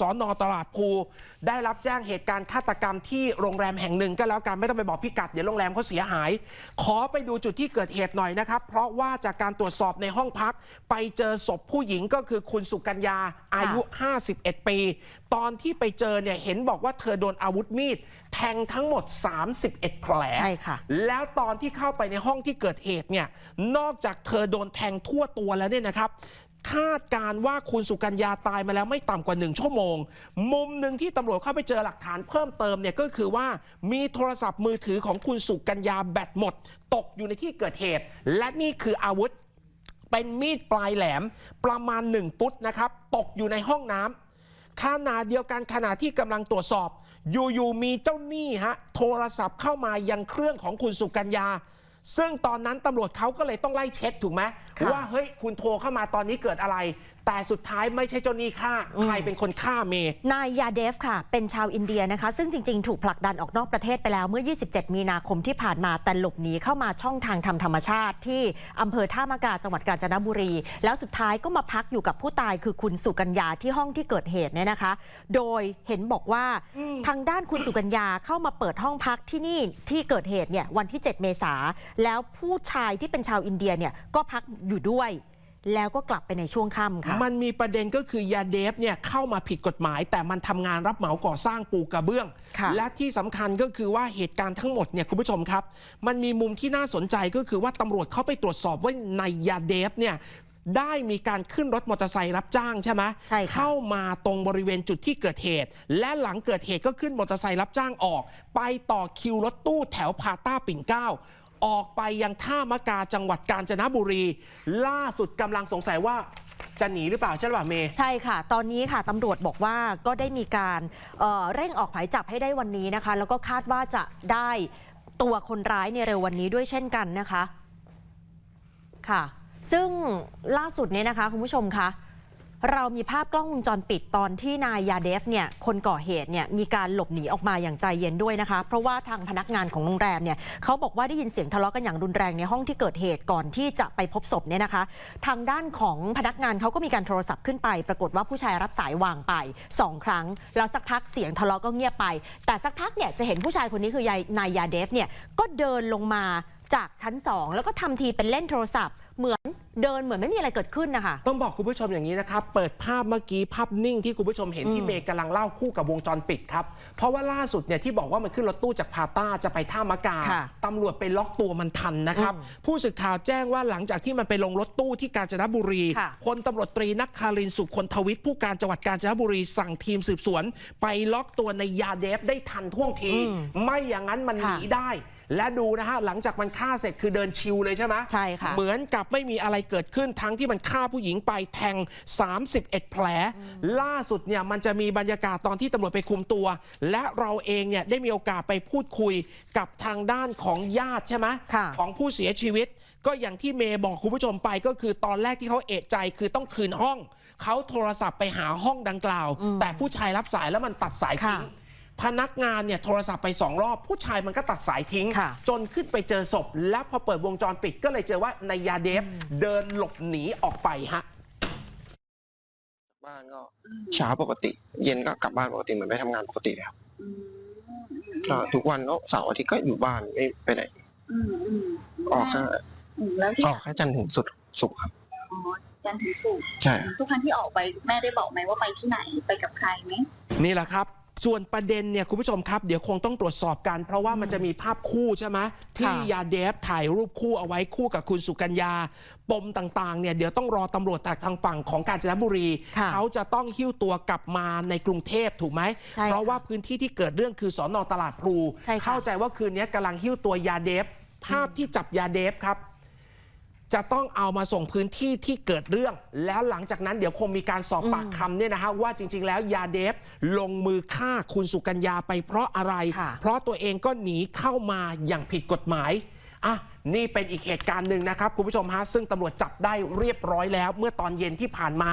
สอนอตลาดพลูได้รับแจ้งเหตุการณ์ฆาตกรรมที่โรงแรมแห่งหนึ่งก็แล้วกันไม่ต้องไปบอกพิกัดเดี๋ยวโรงแรมเขาเสียหาย ขอไปดูจุดที่เกิดเหตุหน่อยนะครับ เพราะว่าจากการตรวจสอบในห้องพัก ไปเจอศพผู้หญิงก็คือคุณสุกัญญาอายุ 51 ปี ตอนที่ไปเจอเนี่ยเห็นบอกว่าเธอโดนอาวุธมีดแทงทั้งหมด 31 แผลใช่ค่ะ แล้วตอนที่เข้าไปในห้องที่เกิดเหตุเนี่ยนอกจากเธอโดนแทงทั่วตัวแล้วเนี่ยนะครับ คาดการว่าคุณสุกัญญาตายมาแล้วไม่ต่ำกว่าหนึ่งชั่วโมง มุมหนึ่งที่ตำรวจเข้าไปเจอหลักฐานเพิ่มเติมเนี่ยก็คือว่ามีโทรศัพท์มือถือของคุณสุกัญญาแบตหมด ตกอยู่ในที่เกิดเหตุ และนี่คืออาวุธเป็นมีดปลายแหลมประมาณ 1 ฟุตนะครับ ตกอยู่ในห้องน้ำขณะเดียวกันขณะที่กำลังตรวจสอบ อยู่ๆมีเจ้าหนี้ฮะโทรศัพท์เข้ามายังเครื่องของคุณสุกัญญา ซึ่งตอนนั้นตำรวจเขาก็เลยต้องไล่เช็คถูกไหมค่ะว่าเฮ้ยคุณโทรเข้ามาตอนนี้เกิดอะไร แต่สุดท้ายไม่ใช่เจ้าหนี้ฆ่า ใครเป็นคนฆ่าเมย์ นายยาเดฟค่ะ เป็นชาวอินเดียนะคะ ซึ่งจริงๆ ถูกผลักดันออกนอกประเทศไปแล้วเมื่อ 27 มีนาคมที่ผ่านมา แต่หลบหนีเข้ามาช่องทางทำธรรมชาติที่อำเภอท่ามะกาจังหวัดกาญจนบุรี แล้วสุดท้ายก็มาพักอยู่กับผู้ตายคือคุณสุกัญญาที่ห้องที่เกิดเหตุเนี่ยนะคะ โดยเห็นบอกว่าทางด้านคุณสุกัญญาเข้ามาเปิดห้องพักที่นี่ที่เกิดเหตุเนี่ยวันที่ 7 เมษาแล้วผู้ชายที่เป็นชาวอินเดียเนี่ยก็พักอยู่ด้วย แล้วก็กลับไปในช่วงค่ำค่ะ มันมีประเด็นก็คือยาเดฟเนี่ยเข้ามาผิดกฎหมาย แต่มันทำงานรับเหมาก่อสร้างปูกระเบื้องค่ะและที่สำคัญก็คือว่าเหตุการณ์ทั้งหมดเนี่ยคุณผู้ชมครับ มันมีมุมที่น่าสนใจก็คือว่าตำรวจเข้าไปตรวจสอบว่าในยาเดฟเนี่ยได้มีการขึ้นรถมอเตอร์ไซค์รับจ้างใช่ไหมใช่ค่ะเข้ามาตรงบริเวณจุดที่เกิดเหตุ และหลังเกิดเหตุก็ขึ้นมอเตอร์ไซค์รับจ้างออก ไปต่อคิวรถตู้แถวพาต้าปิ่นเกล้า ออกไปยังท่ามะกาจังหวัดกาญจนบุรี ล่าสุดกำลังสงสัยว่าจะหนีหรือเปล่าใช่หรือเปล่าเมย์ใช่ค่ะ ตอนนี้ค่ะตำรวจบอกว่าก็ได้มีการเเร่งออกหมายจับให้ได้วันนี้นะคะ แล้วก็คาดว่าจะได้ตัวคนร้ายในเร็ววันนี้ด้วยเช่นกันนะคะค่ะ ซึ่งล่าสุดเนี่ยนะคะคุณผู้ชมคะ เรามีภาพกล้องวงจรปิดตอนที่นายยาเดฟเนี่ยคนก่อเหตุเนี่ยมีการหลบหนีออกมาอย่างใจเย็นด้วยนะคะ เพราะว่าทางพนักงานของโรงแรมเนี่ยเขาบอกว่าได้ยินเสียงทะเลาะกันอย่างรุนแรงในห้องที่เกิดเหตุก่อนที่จะไปพบศพเนี่ยนะคะ ทางด้านของพนักงานเขาก็มีการโทรศัพท์ขึ้นไป ปรากฏว่าผู้ชายรับสายวางไปสองครั้ง แล้วสักพักเสียงทะเลาะก็เงียบไป แต่สักพักเนี่ยจะเห็นผู้ชายคนนี้คือยายนายยาเดฟเนี่ยก็เดินลงมาจากชั้นสองแล้วก็ทำทีเป็นเล่นโทรศัพท์เหมือน เดินเหมือนไม่มีอะไรเกิดขึ้นนะคะต้องบอกคุณผู้ชมอย่างนี้นะครับ เปิดภาพเมื่อกี้ภาพนิ่งที่คุณผู้ชมเห็นที่เมย์กำลังเล่าคู่กับวงจรปิดครับ เพราะว่าล่าสุดเนี่ยที่บอกว่ามันขึ้นรถตู้จากพาต้าจะไปท่ามะกาค่ะตำรวจไปล็อกตัวมันทันนะครับ ผู้สื่อข่าวแจ้งว่าหลังจากที่มันไปลงรถตู้ที่กาญจนบุรีค่ะพลตำรวจตรีนักคารินทร์สุขคนทวิทย์ผู้การจังหวัดกาญจนบุรีสั่งทีมสืบสวน ไปล็อกตัวในยาเดฟได้ทันท่วงที ไม่อย่างนั้นมันหนีได้ และดูนะฮะหลังจากมันฆ่าเสร็จคือเดินชิวเลยใช่ไหมใช่ค่ะเหมือนกับไม่มีอะไรเกิดขึ้นทั้งที่มันฆ่าผู้หญิงไปแทง 31 แผล ล่าสุดเนี่ยมันจะมีบรรยากาศตอนที่ตำรวจไปคุมตัว และเราเองเนี่ยได้มีโอกาสไปพูดคุยกับทางด้านของญาติใช่ไหมค่ะของผู้เสียชีวิต ก็อย่างที่เมย์บอกคุณผู้ชมไปก็คือตอนแรกที่เขาเอะใจคือต้องคืนห้อง เขาโทรศัพท์ไปหาห้องดังกล่าว แต่ผู้ชายรับสายแล้วมันตัดสายทิ้งค่ะ พนักงานเนี่ยโทรศัพท์ไปสองรอบผู้ชายมันก็ตัดสายทิ้ง ค่ะ จนขึ้นไปเจอศพ แล้วพอเปิดวงจรปิดก็เลยเจอว่านายยาเดฟเดินหลบหนีออกไปฮะ บ้านก็เช้าปกติ เย็นก็กลับบ้านปกติเหมือนไปทำงานปกติเลยครับอืมก็ทุกวันก็เสาร์อาทิตย์ก็อยู่บ้านไม่ไปไหน อืมอืมออกแค่อืมแล้วที่ออกแค่จันทร์ถึงสุดสุกร์ครับ อ๋อจันทร์ถึงศุกร์ใช่ครับ ทุกครั้งที่ออกไปแม่ได้บอกไหมว่าไปที่ไหนไปกับใครไหม นี่แหละครับ ส่วนประเด็นเนี่ยคุณผู้ชมครับ เดี๋ยวคงต้องตรวจสอบกัน เพราะว่ามันจะมีภาพคู่ใช่ไหมที่ยาเดฟถ่ายรูปคู่เอาไว้คู่กับคุณสุกัญญา ปมต่างๆเนี่ยเดี๋ยวต้องรอตำรวจจากทางฝั่งของกาญจนบุรีค่ะเขาจะต้องหิ้วตัวกลับมาในกรุงเทพถูกไหมใช่ค่ะเพราะว่าพื้นที่ที่เกิดเรื่องคือสอนอตลาดพลูใช่ค่ะเข้าใจว่าคืนนี้กำลังหิ้วตัวยาเดฟภาพที่จับยาเดฟครับ จะต้องเอามาส่งพื้นที่ที่เกิดเรื่อง แล้วหลังจากนั้นเดี๋ยวคงมีการสอบปากคำเนี่ยนะฮะว่าจริง ๆ แล้วยาเดฟลงมือฆ่าคุณสุกัญญาไปเพราะอะไรค่ะเพราะตัวเองก็หนีเข้ามาอย่างผิดกฎหมายอะนี่เป็นอีกเหตุการณ์หนึ่งนะครับ คุณผู้ชมฮะซึ่งตำรวจจับได้เรียบร้อยแล้ว เมื่อตอนเย็นที่ผ่านมา